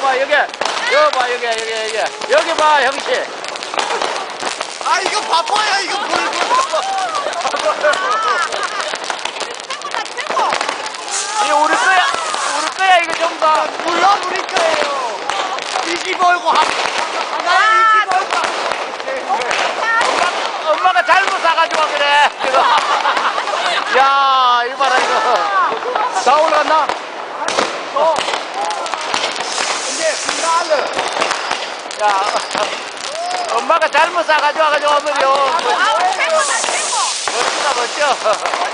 봐 여기. 여기 봐 여기 여기 여기. 여기 봐 형씨. 아 이거 바빠야 이거. 뭘. 이거 우리 거야 우리 거야 이거 좀더. 몰라 우리 거예요. 하나에 이기 벌고 엄마가 잘못 사가지고 그래. 이거 야 이거 봐라 이거. 다 올라갔나? 야 엄마가 잘못 사가지고 와가지고 어머니 아 최고다 최고. 멋지다 멋져.